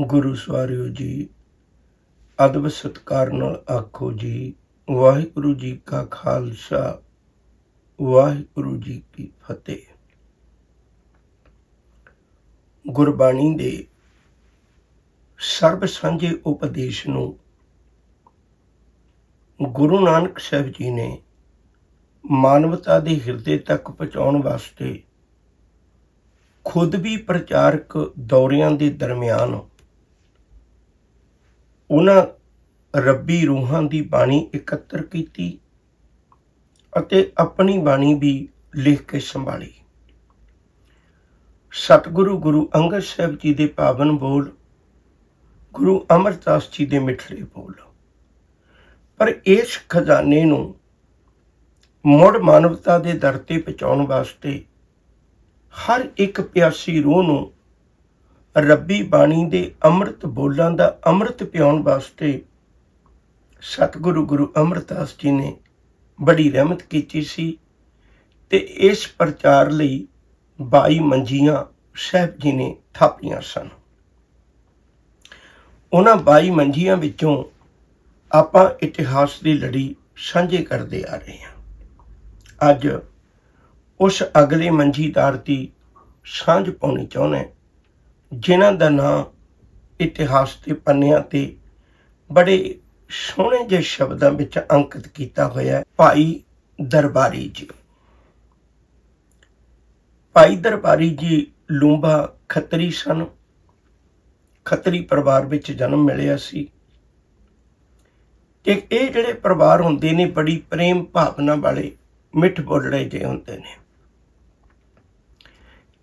ਗੁਰੂ ਸਵਾਰਿਓ ਜੀ, ਅਦਬ ਸਤਕਾਰ ਨਾਲ ਆਖੋ ਜੀ, ਵਾਹਿਗੁਰੂ ਜੀ ਕਾ ਖਾਲਸਾ, ਵਾਹਿਗੁਰੂ ਜੀ ਕੀ ਫਤਿਹ। ਗੁਰਬਾਣੀ ਦੇ ਸਰਬ ਸਾਂਝੇ ਉਪਦੇਸ਼ ਨੂੰ ਗੁਰੂ ਨਾਨਕ ਸਾਹਿਬ ਜੀ ਨੇ ਮਾਨਵਤਾ ਦੇ ਹਿਰਦੇ ਤੱਕ ਪਹੁੰਚਾਉਣ ਵਾਸਤੇ ਖੁਦ ਵੀ ਪ੍ਰਚਾਰਕ ਦੌਰਿਆਂ ਦੇ ਦਰਮਿਆਨ ਉਹਨਾਂ ਰੱਬੀ ਰੂਹਾਂ ਦੀ ਬਾਣੀ ਇਕੱਤਰ ਕੀਤੀ ਅਤੇ ਆਪਣੀ ਬਾਣੀ ਵੀ ਲਿਖ ਕੇ ਸੰਭਾਲੀ। ਸਤਿਗੁਰੂ ਗੁਰੂ ਅੰਗਦ ਸਾਹਿਬ ਜੀ ਦੇ ਪਾਵਨ ਬੋਲ, ਗੁਰੂ ਅਮਰਦਾਸ ਜੀ ਦੇ ਮਿੱਠੜੇ ਬੋਲ। ਪਰ ਇਸ ਖਜ਼ਾਨੇ ਨੂੰ ਮੁੜ ਮਾਨਵਤਾ ਦੇ ਦਰ ਤੇ ਪਹੁੰਚਾਉਣ ਵਾਸਤੇ ਹਰ ਇੱਕ ਪਿਆਸੀ ਰੂਹ ਨੂੰ ਰੱਬੀ ਬਾਣੀ ਦੇ ਅੰਮ੍ਰਿਤ ਬੋਲਾਂ ਦਾ ਅੰਮ੍ਰਿਤ ਪਿਆਉਣ ਵਾਸਤੇ ਸਤਿਗੁਰੂ ਗੁਰੂ ਅਮਰਦਾਸ ਜੀ ਨੇ ਬੜੀ ਰਹਿਮਤ ਕੀਤੀ ਸੀ ਤੇ ਇਸ ਪ੍ਰਚਾਰ ਲਈ 22 ਮੰਜੀਆਂ ਸਾਹਿਬ ਜੀ ਨੇ ਥਾਪੀਆਂ ਸਨ। ਉਹਨਾਂ 22 ਮੰਜੀਆਂ ਵਿੱਚੋਂ ਆਪਾਂ ਇਤਿਹਾਸ ਦੀ ਲੜੀ ਸਾਂਝੇ ਕਰਦੇ ਆ ਰਹੇ ਹਾਂ। ਅੱਜ ਉਸ ਅਗਲੇ ਮੰਜੀਦਾਰ ਦੀ ਸਾਂਝ ਪਾਉਣੀ ਚਾਹੁੰਦੇ ਜਿਨ੍ਹਾਂ ਦਾ ਨਾਂ ਇਤਿਹਾਸ ਦੇ ਪੰਨਿਆਂ ਤੇ ਬੜੇ ਸੋਹਣੇ ਜਿਹੇ ਸ਼ਬਦਾਂ ਵਿੱਚ ਅੰਕਿਤ ਕੀਤਾ ਹੋਇਆ ਹੈ, ਭਾਈ ਦਰਬਾਰੀ ਜੀ। ਭਾਈ ਦਰਬਾਰੀ ਜੀ ਲੂੰਬਾ ਖੱਤਰੀ ਸਨ। ਖੱਤਰੀ ਪਰਿਵਾਰ ਵਿੱਚ ਜਨਮ ਮਿਲਿਆ ਸੀ। ਕਿ ਇਹ ਜਿਹੜੇ ਪਰਿਵਾਰ ਹੁੰਦੇ ਨੇ, ਬੜੀ ਪ੍ਰੇਮ ਭਾਵਨਾ ਵਾਲੇ, ਮਿੱਠ ਬੋਲੜੇ ਜਿਹੇ ਹੁੰਦੇ ਨੇ।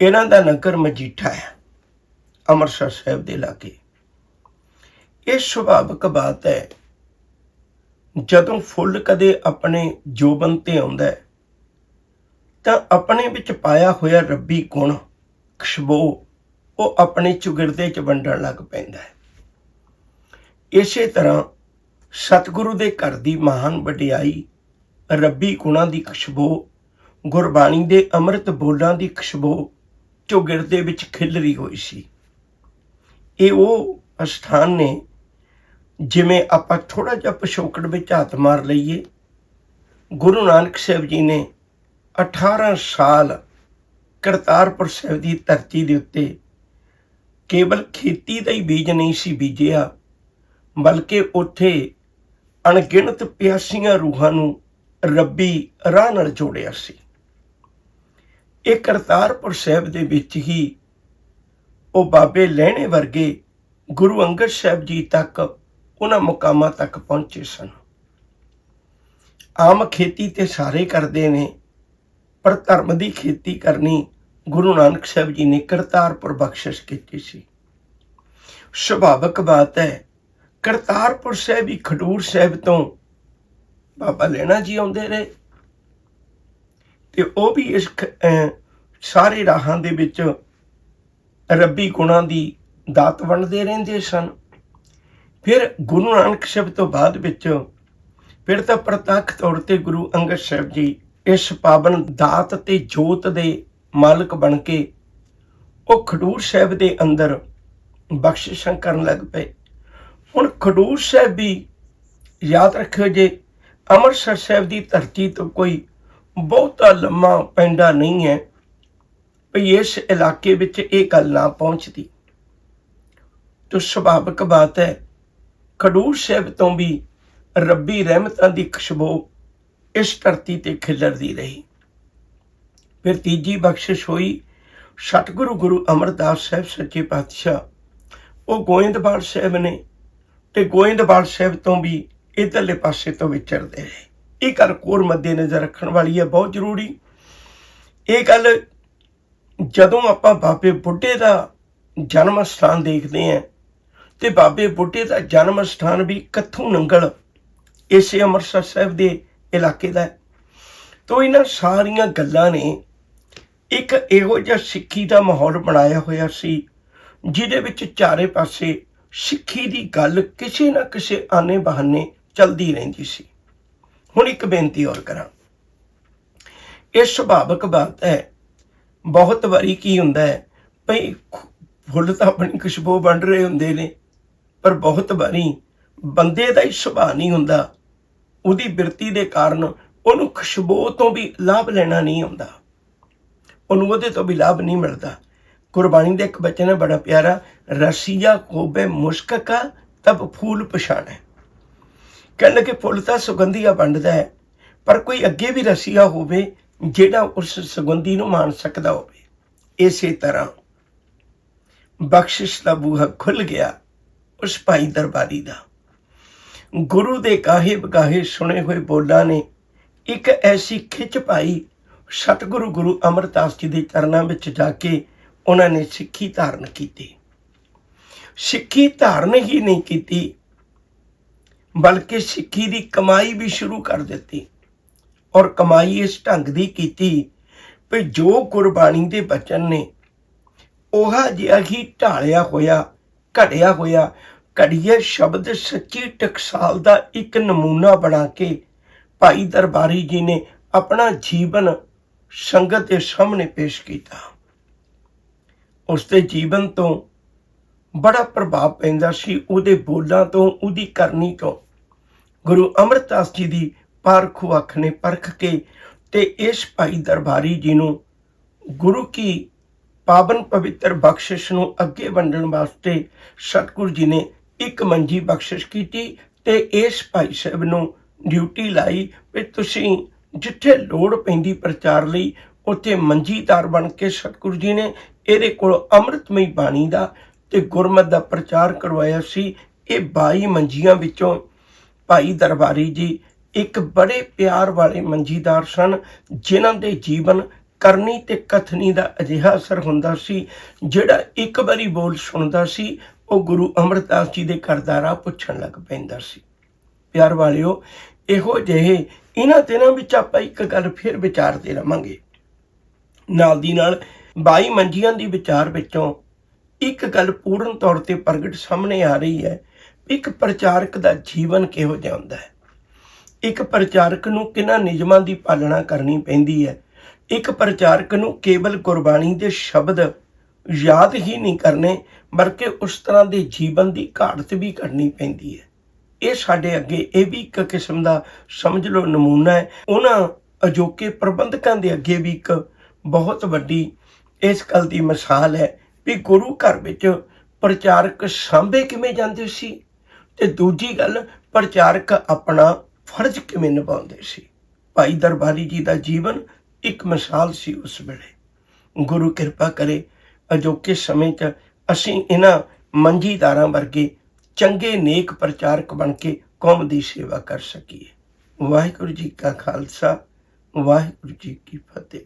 ਇਹਨਾਂ ਦਾ ਨਗਰ ਮਜੀਠਾ ਹੈ। ਅੰਮ੍ਰਿਤਸਰ ਸਾਹਿਬ ਦੇ ਲਾਗੇ। ਇਹ ਸੁਭਾਵਿਕ ਬਾਤ ਹੈ, ਜਦੋਂ ਫੁੱਲ ਕਦੇ ਆਪਣੇ ਜੋਬਨ ਤੇ ਆਉਂਦਾ ਹੈ, ਤਾਂ ਆਪਣੇ ਵਿੱਚ ਪਾਇਆ ਹੋਇਆ ਰੱਬੀ ਗੁਣ, ਖੁਸ਼ਬੂ, ਉਹ ਆਪਣੇ ਚੁਗਿਰਦੇ ਚ ਵੰਡਣ ਲੱਗ ਪੈਂਦਾ ਹੈ। ਇਸੇ ਤਰ੍ਹਾਂ ਸਤਿਗੁਰੂ ਦੇ ਘਰ ਦੀ ਮਹਾਨ ਵਡਿਆਈ, ਰੱਬੀ ਗੁਣਾਂ ਦੀ ਖੁਸ਼ਬੂ, ਗੁਰਬਾਣੀ ਦੇ ਅੰਮ੍ਰਿਤ ਬੋਲਾਂ ਦੀ ਖੁਸ਼ਬੂ, ਚੁਗਿਰਦੇ ਵਿੱਚ ਖਿਲਰੀ ਹੋਈ ਸੀ। ਇਹ ਉਹ ਅਸਥਾਨ ਨੇ ਜਿਵੇਂ ਆਪਾਂ ਥੋੜਾ ਜਿਹਾ ਪਿਛੋਕੜ ਵਿੱਚ ਹੱਥ ਮਾਰ ਲਈਏ। ਗੁਰੂ ਨਾਨਕ ਸਾਹਿਬ ਜੀ ਨੇ 18 ਸਾਲ ਕਰਤਾਰਪੁਰ ਸਾਹਿਬ ਦੀ ਧਰਤੀ ਦੇ ਉੱਤੇ ਕੇਵਲ ਖੇਤੀ ਦਾ ਹੀ ਬੀਜ ਨਹੀਂ ਸੀ ਬੀਜਿਆ, ਬਲਕਿ ਉੱਥੇ ਅਣਗਿਣਤ ਪਿਆਸੀਆਂ ਰੂਹਾਂ ਨੂੰ ਰੱਬੀ ਰਾਹ ਨਾਲ ਜੋੜਿਆ ਸੀ। ਇਹ ਕਰਤਾਰਪੁਰ ਸਾਹਿਬ ਦੇ ਵਿੱਚ ਹੀ ਉਹ ਬਾਬੇ ਲਹਿਣੇ ਵਰਗੇ ਗੁਰੂ ਅੰਗਦ ਸਾਹਿਬ ਜੀ ਤੱਕ, ਉਹਨਾਂ ਮੁਕਾਮਾਂ ਤੱਕ ਪਹੁੰਚੇ ਸਨ। ਆਮ ਖੇਤੀ ਤੇ ਸਾਰੇ ਕਰਦੇ ਨੇ, ਪਰ ਧਰਮ ਦੀ ਖੇਤੀ ਕਰਨੀ ਗੁਰੂ ਨਾਨਕ ਸਾਹਿਬ ਜੀ ਨੇ ਕਰਤਾਰਪੁਰ ਬਖਸ਼ਿਸ਼ ਕੀਤੀ ਸੀ। ਸੁਭਾਵਿਕ ਬਾਤ ਹੈ, ਕਰਤਾਰਪੁਰ ਸਾਹਿਬ ਹੀ ਖਡੂਰ ਸਾਹਿਬ ਤੋਂ ਬਾਬਾ ਲੈਣਾ ਜੀ ਆਉਂਦੇ ਰਹੇ। ਤੇ ਉਹ ਵੀ ਇਸ ਸਾਰੇ ਰਾਹਾਂ ਦੇ ਵਿੱਚ ਰੱਬੀ ਗੁਣਾਂ ਦੀ ਦਾਤ ਵੰਡਦੇ ਰਹਿੰਦੇ ਸਨ। ਫਿਰ ਗੁਰੂ ਨਾਨਕ ਸਾਹਿਬ ਤੋਂ ਬਾਅਦ ਵਿੱਚ ਫਿਰ ਤਾਂ ਪ੍ਰਤੱਖ ਤੌਰ ਤੇ ਗੁਰੂ ਅੰਗਦ ਸਾਹਿਬ ਜੀ ਇਸ ਪਾਵਨ ਦਾਤ ਤੇ ਜੋਤ ਦੇ ਮਾਲਕ ਬਣ ਕੇ ਉਹ ਖਡੂਰ ਸਾਹਿਬ ਦੇ ਅੰਦਰ ਬਖਸ਼ਿਸ਼ਾਂ ਕਰਨ ਲੱਗ ਪਏ। ਹੁਣ ਖਡੂਰ ਸਾਹਿਬ ਵੀ ਯਾਦ ਰੱਖਿਓ ਜੇ ਅੰਮ੍ਰਿਤਸਰ ਸਾਹਿਬ ਦੀ ਧਰਤੀ ਤੋਂ ਕੋਈ ਬਹੁਤਾ ਲੰਮਾ ਪੈਂਡਾ ਨਹੀਂ ਹੈ ਭਈ ਇਸ ਇਲਾਕੇ ਵਿੱਚ ਇਹ ਗੱਲ ਨਾ ਪਹੁੰਚਦੀ। ਤੋ ਸੁਭਾਵਿਕ ਬਾਤ ਹੈ, ਖਡੂਰ ਸਾਹਿਬ ਤੋਂ ਵੀ ਰੱਬੀ ਰਹਿਮਤਾਂ ਦੀ ਖੁਸ਼ਬੂ ਇਸ ਧਰਤੀ ਤੇ ਖਿਲਰਦੀ ਰਹੀ। ਫਿਰ ਤੀਜੀ ਬਖਸ਼ਿਸ਼ ਹੋਈ ਸਤਿਗੁਰੂ ਗੁਰੂ ਅਮਰਦਾਸ ਸਾਹਿਬ ਸੱਚੇ ਪਾਤਸ਼ਾਹ। ਉਹ ਗੋਇੰਦਵਾਲ ਸਾਹਿਬ ਨੇ ਤੇ ਗੋਇੰਦਵਾਲ ਸਾਹਿਬ ਤੋਂ ਵੀ ਇਧਰਲੇ ਪਾਸੇ ਤੋਂ ਵਿਚਰਦੇ ਰਹੇ। ਇਹ ਗੱਲ ਕੋਰ ਮੱਦੇ ਨਜ਼ਰ ਰੱਖਣ ਵਾਲੀ ਹੈ, ਬਹੁਤ ਜ਼ਰੂਰੀ। ਇਹ ਗੱਲ ਜਦੋਂ ਆਪਾਂ ਬਾਬੇ ਬੁੱਢੇ ਦਾ ਜਨਮ ਸਥਾਨ ਦੇਖਦੇ ਹਾਂ ਤੇ ਬਾਬੇ ਬੁੱਢੇ ਦਾ ਜਨਮ ਸਥਾਨ ਵੀ ਕੱਥੂ ਨੰਗਲ ਇਸੇ ਅੰਮ੍ਰਿਤਸਰ ਸਾਹਿਬ ਦੇ ਇਲਾਕੇ ਦਾ ਹੈ। ਇਹਨਾਂ ਸਾਰੀਆਂ ਗੱਲਾਂ ਨੇ ਇੱਕ ਇਹੋ ਜਿਹਾ ਸਿੱਖੀ ਦਾ ਮਾਹੌਲ ਬਣਾਇਆ ਹੋਇਆ ਸੀ, ਜਿਹਦੇ ਵਿੱਚ ਚਾਰੇ ਪਾਸੇ ਸਿੱਖੀ ਦੀ ਗੱਲ ਕਿਸੇ ਨਾ ਕਿਸੇ ਆਨੇ ਬਹਾਨੇ ਚਲਦੀ ਰਹਿੰਦੀ ਸੀ। ਹੁਣ ਇੱਕ ਬੇਨਤੀ ਹੋਰ ਕਰਾਂ। ਇਹ ਸੁਭਾਵਿਕ ਬਾਤ ਹੈ ਬਹੁਤ ਵਾਰੀ ਕੀ ਹੁੰਦਾ ਹੈ, ਭਈ ਫੁੱਲ ਤਾਂ ਆਪਣੀ ਖੁਸ਼ਬੂ ਵੰਡ ਰਹੇ ਹੁੰਦੇ ਨੇ, ਪਰ ਬਹੁਤ ਵਾਰੀ ਬੰਦੇ ਦਾ ਹੀ ਸੁਭਾਅ ਨਹੀਂ ਹੁੰਦਾ। ਉਹਦੀ ਬਿਰਤੀ ਦੇ ਕਾਰਨ ਉਹਨੂੰ ਖੁਸ਼ਬੂ ਤੋਂ ਵੀ ਲਾਭ ਲੈਣਾ ਨਹੀਂ ਆਉਂਦਾ। ਉਹਨੂੰ ਉਹਦੇ ਤੋਂ ਵੀ ਲਾਭ ਨਹੀਂ ਮਿਲਦਾ। ਗੁਰਬਾਣੀ ਦੇ ਇੱਕ ਬਚਨ ਹੈ, ਬੜਾ ਪਿਆਰਾ, ਰਸੀਆ ਕੋਬੇ ਮੁਸ਼ਕਕਾ ਤਬ ਫੂਲ ਪਛਾਣੈ। ਕਹਿਣ ਕਿ ਫੁੱਲ ਤਾਂ ਸੁਗੰਧੀਆ ਵੰਡਦਾ ਹੈ, ਪਰ ਕੋਈ ਅੱਗੇ ਵੀ ਰਸੀਆ ਹੋਵੇ ਜਿਹੜਾ ਉਸ ਸੁਗੰਧੀ ਨੂੰ ਮਾਣ ਸਕਦਾ ਹੋਵੇ, ਇਸੇ ਤਰ੍ਹਾਂ ਬਖਸ਼ਿਸ਼ ਦਾ ਬੂਹਾ ਖੁੱਲ ਗਿਆ ਉਸ ਭਾਈ ਦਰਬਾਰੀ ਦਾ। ਗੁਰੂ ਦੇ ਕਾਹੇ ਬਗਾਹੇ ਸੁਣੇ ਹੋਏ ਬੋਲਾਂ ਨੇ ਇੱਕ ਐਸੀ ਖਿੱਚ ਪਾਈ, ਸਤਿਗੁਰੂ ਗੁਰੂ ਅਮਰਦਾਸ ਜੀ ਦੇ ਚਰਨਾਂ ਵਿੱਚ ਜਾ ਕੇ ਉਹਨਾਂ ਨੇ ਸਿੱਖੀ ਧਾਰਨ ਕੀਤੀ। ਸਿੱਖੀ ਧਾਰਨ ਹੀ ਨਹੀਂ ਕੀਤੀ, ਬਲਕਿ ਸਿੱਖੀ ਦੀ ਕਮਾਈ ਵੀ ਸ਼ੁਰੂ ਕਰ ਦਿੱਤੀ। ਔਰ ਕਮਾਈ ਇਸ ਢੰਗ ਦੀ ਕੀਤੀ ਵੀ ਜੋ ਗੁਰਬਾਣੀ ਦੇ ਬਚਨ ਨੇ, ਉਹਾ ਜਿਹਾ ਹੀ ਢਾਲਿਆ ਹੋਇਆ, ਘੜਿਆ ਹੋਇਆ, ਘੜੀਏ ਸ਼ਬਦ ਸੱਚੀ ਟਕਸਾਲ ਦਾ ਇੱਕ ਨਮੂਨਾ ਬਣਾ ਕੇ ਭਾਈ ਦਰਬਾਰੀ ਜੀ ਨੇ ਆਪਣਾ ਜੀਵਨ ਸੰਗਤ ਦੇ ਸਾਹਮਣੇ ਪੇਸ਼ ਕੀਤਾ। ਉਸ ਦੇ ਜੀਵਨ ਤੋਂ ਬੜਾ ਪ੍ਰਭਾਵ ਪੈਂਦਾ ਸੀ, ਉਹਦੇ ਬੋਲਾਂ ਤੋਂ, ਉਹਦੀ ਕਰਨੀ ਤੋਂ। ਗੁਰੂ ਅਮਰਦਾਸ ਜੀ ਦੀ ਪਾਰਖੂ ਅੱਖ ਨੇ ਪਰਖ ਕੇ ਤੇ ਇਸ ਭਾਈ ਦਰਬਾਰੀ ਜੀ ਨੂੰ ਗੁਰੂ ਕੀ ਪਾਵਨ ਪਵਿੱਤਰ ਬਖਸ਼ਿਸ਼ ਨੂੰ ਅੱਗੇ ਵੰਡਣ ਵਾਸਤੇ ਸਤਿਗੁਰੂ ਜੀ ਨੇ ਇੱਕ ਮੰਜੀ ਬਖਸ਼ਿਸ਼ ਕੀਤੀ ਤੇ ਇਸ ਭਾਈ ਸਾਹਿਬ ਨੂੰ ਡਿਊਟੀ ਲਾਈ ਵੀ ਤੁਸੀਂ ਜਿੱਥੇ ਲੋੜ ਪੈਂਦੀ ਪ੍ਰਚਾਰ ਲਈ ਉੱਥੇ ਮੰਜੀਦਾਰ ਬਣ ਕੇ ਸਤਿਗੁਰੂ ਜੀ ਨੇ ਇਹਦੇ ਕੋਲ ਅੰਮ੍ਰਿਤਮਈ ਬਾਣੀ ਦਾ ਤੇ ਗੁਰਮਤ ਦਾ ਪ੍ਰਚਾਰ ਕਰਵਾਇਆ ਸੀ। ਇਹ 22 ਮੰਜੀਆਂ ਵਿੱਚੋਂ ਭਾਈ ਦਰਬਾਰੀ ਜੀ ਇੱਕ ਬੜੇ ਪਿਆਰ ਵਾਲੇ ਮੰਜੀਦਾਰ ਸਨ, ਜਿਨ੍ਹਾਂ ਦੇ ਜੀਵਨ ਕਰਨੀ ਤੇ ਕਥਨੀ ਦਾ ਅਜਿਹਾ ਅਸਰ ਹੁੰਦਾ ਸੀ, ਜਿਹੜਾ ਇੱਕ ਵਾਰੀ ਬੋਲ ਸੁਣਦਾ ਸੀ, ਉਹ ਗੁਰੂ ਅਮਰਦਾਸ ਜੀ ਦੇ ਕਰਦਾਰਾ ਪੁੱਛਣ ਲੱਗ ਪੈਂਦਾ ਸੀ। ਪਿਆਰ ਵਾਲਿਓ, ਇਹੋ ਜਿਹੇ ਇਹਨਾਂ ਦਿਨਾਂ ਵਿੱਚ ਆਪਾਂ ਇੱਕ ਗੱਲ ਫਿਰ ਵਿਚਾਰਦੇ ਰਵਾਂਗੇ। ਨਾਲ ਦੀ ਨਾਲ 22 ਮੰਜੀਆਂ ਦੀ ਵਿਚਾਰ ਵਿੱਚੋਂ ਇੱਕ ਗੱਲ ਪੂਰਨ ਤੌਰ ਤੇ ਪ੍ਰਗਟ ਸਾਹਮਣੇ ਆ ਰਹੀ ਹੈ, ਇੱਕ ਪ੍ਰਚਾਰਕ ਦਾ ਜੀਵਨ ਕਿਹੋ ਜਿਹਾ ਹੁੰਦਾ ਹੈ। ਇੱਕ ਪ੍ਰਚਾਰਕ ਨੂੰ ਕਿਹਨਾਂ ਨਿਯਮਾਂ ਦੀ ਪਾਲਣਾ ਕਰਨੀ ਪੈਂਦੀ ਹੈ? ਇੱਕ ਪ੍ਰਚਾਰਕ ਨੂੰ ਕੇਵਲ ਗੁਰਬਾਣੀ ਦੇ ਸ਼ਬਦ ਯਾਦ ਹੀ ਨਹੀਂ ਕਰਨੇ, ਬਲਕਿ ਉਸ ਤਰ੍ਹਾਂ ਦੇ ਜੀਵਨ ਦੀ ਘਾੜਤ ਵੀ ਕਰਨੀ ਪੈਂਦੀ ਹੈ। ਇਹ ਸਾਡੇ ਅੱਗੇ ਇਹ ਵੀ ਇੱਕ ਕਿਸਮ ਦਾ ਸਮਝ ਲਓ ਨਮੂਨਾ ਹੈ। ਉਹਨਾਂ ਅਜੋਕੇ ਪ੍ਰਬੰਧਕਾਂ ਦੇ ਅੱਗੇ ਵੀ ਇੱਕ ਬਹੁਤ ਵੱਡੀ ਇਸ ਗੱਲ ਦੀ ਮਿਸਾਲ ਹੈ ਵੀ ਗੁਰੂ ਘਰ ਵਿੱਚ ਪ੍ਰਚਾਰਕ ਸਾਂਭੇ ਕਿਵੇਂ ਜਾਂਦੇ ਸੀ? ਤੇ ਦੂਜੀ ਗੱਲ, ਪ੍ਰਚਾਰਕ ਆਪਣਾ ਫਰਜ਼ ਕਿਵੇਂ ਨਿਭਾਉਂਦੇ ਸੀ? ਭਾਈ ਦਰਬਾਰੀ ਜੀ ਦਾ ਜੀਵਨ ਇੱਕ ਮਿਸਾਲ ਸੀ ਉਸ ਵੇਲੇ। ਗੁਰੂ ਕਿਰਪਾ ਕਰੇ ਅਜੋਕੇ ਸਮੇਂ 'ਚ ਅਸੀਂ ਇਹਨਾਂ ਮੰਜੀਦਾਰਾਂ ਵਰਗੇ ਚੰਗੇ ਨੇਕ ਪ੍ਰਚਾਰਕ ਬਣ ਕੇ ਕੌਮ ਦੀ ਸੇਵਾ ਕਰ ਸਕੀਏ। ਵਾਹਿਗੁਰੂ ਜੀ ਕਾ ਖਾਲਸਾ, ਵਾਹਿਗੁਰੂ ਜੀ ਕੀ ਫਤਿਹ।